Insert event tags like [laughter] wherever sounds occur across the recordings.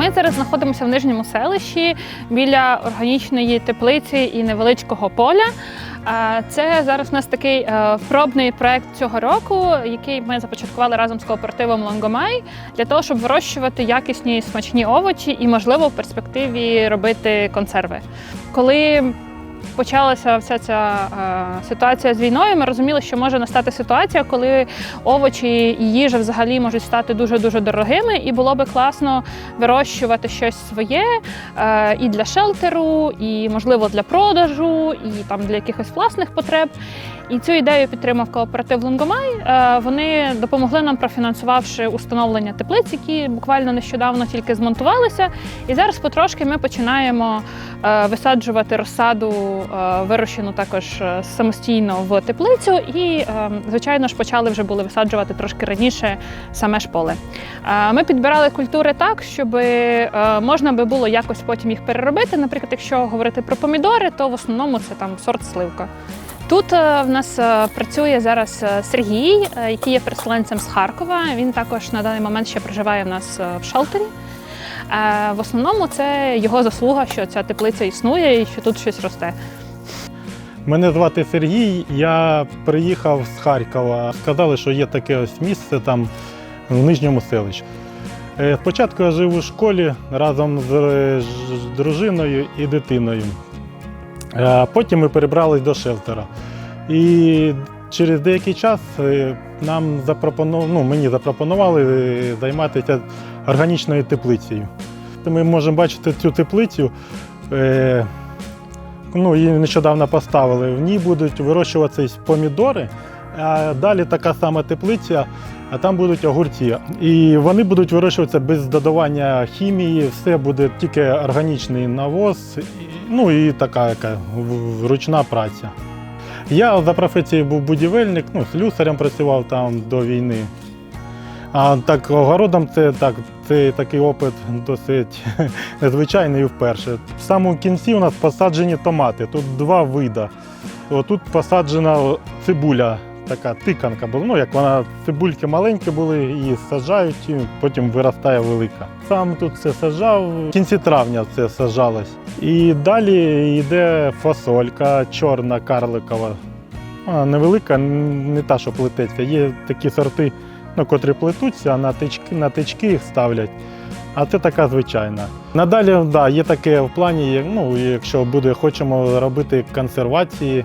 Ми зараз знаходимося в нижньому селищі біля органічної теплиці і невеличкого поля. Це зараз у нас такий е, пробний проект цього року, який ми започаткували разом з кооперативом Лонгомай для того, щоб вирощувати якісні смачні овочі і, можливо, в перспективі робити консерви. Коли почалася вся ця е, ситуація з війною, ми розуміли, що може настати ситуація, коли овочі і їжа взагалі можуть стати дуже дуже дорогими, і було би класно вирощувати щось своє е, і для шелтеру, і можливо для продажу, і там для якихось власних потреб. І цю ідею підтримав кооператив Лунгомай. Е, Вони допомогли нам профінансувавши установлення теплиць, які буквально нещодавно тільки змонтувалися. І зараз потрошки ми починаємо е, висаджувати розсаду, вирощену також е, самостійно в теплицю. І, е, звичайно ж, почали вже були висаджувати трошки раніше саме ж. Е, Ми підбирали культури так, щоб е, можна би було якось потім їх переробити. Наприклад, якщо говорити про помідори, то в основному це там сорт сливка. Тут е, в нас е, працює зараз е, Сергій, е, який є переселенцем з Харкова. Він також на даний момент ще проживає в нас е, в шелтері. Е, В основному це його заслуга, що ця теплиця існує і що тут щось росте. Мене звати Сергій, я приїхав з Харкова. Сказали, що є таке ось місце там в нижньому селищі. Е, Спочатку я жив у школі разом з дружиною і дитиною. Е, Потім ми перебрались до шелтера. І через деякий час е, нам запропонували, ну, мені запропонували е, займатися органічною теплицею. Ми можемо бачити цю теплицю. е, ну, її нещодавно поставили. В ній будуть вирощуватися помідори, а далі така сама теплиця, а там будуть огурці. І вони будуть вирощуватися без додавання хімії, все буде тільки органічний навоз, ну і така яка ручна праця. Я за професією був будівельник, ну, слюсарем працював там до війни. А так огородом це так, це такий опит досить [laughs] незвичайний і вперше. В самому кінці у нас посаджені томати. Тут два види. Тут посаджена цибуля, така тиканка була. Ну, як вона цибульки маленькі були, її саджають, і потім виростає велика. Сам тут це саджав, в кінці травня це саджалось. І далі йде фасолька, чорна карликова. Вона невелика, не та, що плететься. Є такі сорти, ну, котрі плетуться, на тички, на тички їх ставлять. А це така звичайна. Надалі, да, є таке в плані, ну, якщо буде, хочемо робити консервації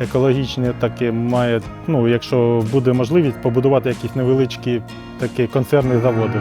екологічні, таке має, ну, якщо буде можливість, побудувати якісь невеличкі такі консервні заводи.